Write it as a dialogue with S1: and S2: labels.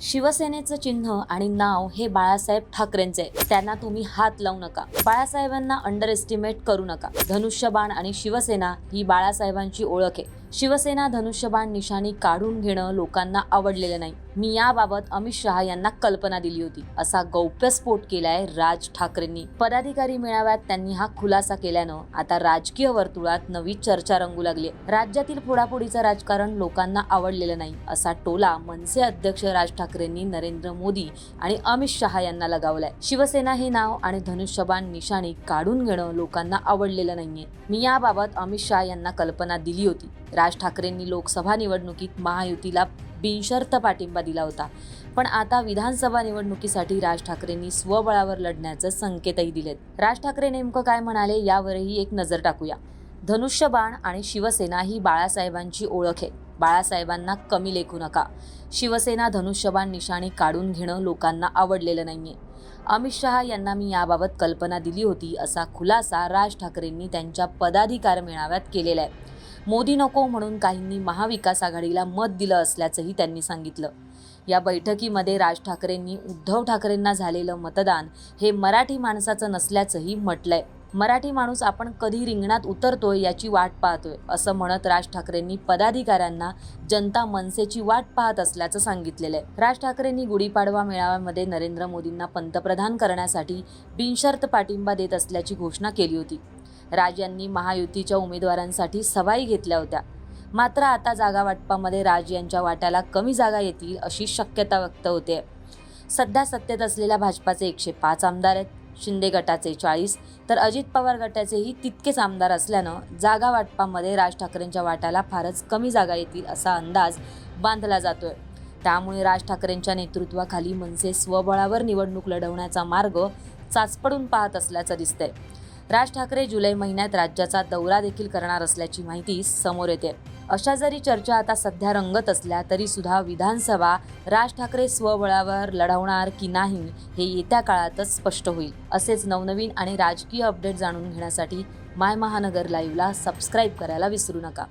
S1: शिवसेनेचं चिन्ह आणि नाव हे बाळासाहेब ठाकरेंचे. आहे. त्यांना तुम्ही हात लावू नका. बाळासाहेबांना अंडर एस्टिमेट करू नका. धनुष्यबाण आणि शिवसेना ही बाळासाहेबांची ओळख आहे. शिवसेना धनुष्यबाण निशाणी काढून घेणं लोकांना आवडलेलं नाही. मी याबाबत अमित शहा यांना कल्पना दिली होती. असा गौप्यस्फोट केलाय राज ठाकरेंनी. पदाधिकारी मेळाव्यात त्यांनी हा खुलासा केल्यानं आता राजकीय वर्तुळात नवी चर्चा रंगू लागली राज्यातील फोडाफोडीचं राजकारण लोकांना आवडलेलं नाही असा टोला मनसे अध्यक्ष राज ठाकरेंनी नरेंद्र मोदी आणि अमित शहा यांना लगावलाय. शिवसेना हे नाव आणि धनुष्यबाण निशाणी काढून घेणं लोकांना आवडलेलं नाहीये. मी याबाबत अमित शहा यांना कल्पना दिली होती. राज ठाकरेंनी लोकसभा निवडणुकीत महायुतीला बिनशर्त पाठिंबा दिला होता. पण आता विधानसभा निवडणुकीसाठी राज ठाकरेंनी स्वबळावर लढण्याचे संकेतही दिलेत. राज ठाकरे नेमकं काय म्हणाले यावरही एक नजर टाकूया. धनुष्यबाण आणि शिवसेना ही बाळासाहेबांची ओळख आहे. बाळासाहेबांना कमी लेखू नका. शिवसेना धनुष्यबाण निशाणी काढून घेणं लोकांना आवडलेलं नाहीये. अमित शहा यांना मी याबाबत कल्पना दिली होती असा खुलासा राज ठाकरेंनी त्यांच्या पदाधिकार मेळाव्यात केलेला आहे. मोदी नको म्हणून काहींनी महाविकास आघाडीला मत दिलं असल्याचंही त्यांनी सांगितलं. या बैठकीमध्ये राज ठाकरेंनी उद्धव ठाकरेंना झालेलं मतदान हे मराठी माणसाचं नसल्याचंही म्हटलंय. मराठी माणूस आपण कधी रिंगणात उतरतोय याची वाट पाहतोय असं म्हणत राज ठाकरेंनी पदाधिकाऱ्यांना जनता मनसेची वाट पाहत असल्याचं सांगितलेलं आहे राज ठाकरेंनी गुढीपाडवा मेळाव्यामध्ये नरेंद्र मोदींना पंतप्रधान करण्यासाठी बिनशर्त पाठिंबा देत असल्याची घोषणा केली होती. राज यांनी महायुतीच्या उमेदवारांसाठी सवाई घेतल्या होत्या. मात्र आता जागा वाटपामध्ये राज यांच्या वाट्याला कमी जागा येतील अशी शक्यता व्यक्त होते. सध्या सत्तेत असलेल्या भाजपाचे एकशे पाच आमदार आहेत. शिंदे गटाचे चाळीस तर अजित पवार गटाचेही तितकेच आमदार असल्यानं जागा वाटपामध्ये राज ठाकरेंच्या वाट्याला फारच कमी जागा येतील असा अंदाज बांधला जातोय. त्यामुळे राज ठाकरेंच्या नेतृत्वाखाली मनसे स्वबळावर निवडणूक लढवण्याचा मार्ग चाचपडून पाहत असल्याचं दिसतंय. राज ठाकरे जुलै महिन्यात राज्याचा दौरा देखील करणार असल्याची माहिती समोर येते. अशा जरी चर्चा आता सध्या रंगत असल्या तरी सुद्धा विधानसभा राज ठाकरे स्वबळावर लढवणार की नाही हे येत्या काळातच स्पष्ट होईल. असेच नवनवीन आणि राजकीय अपडेट जाणून घेण्यासाठी माय महानगर लाईव्हला सबस्क्राईब करायला विसरू नका.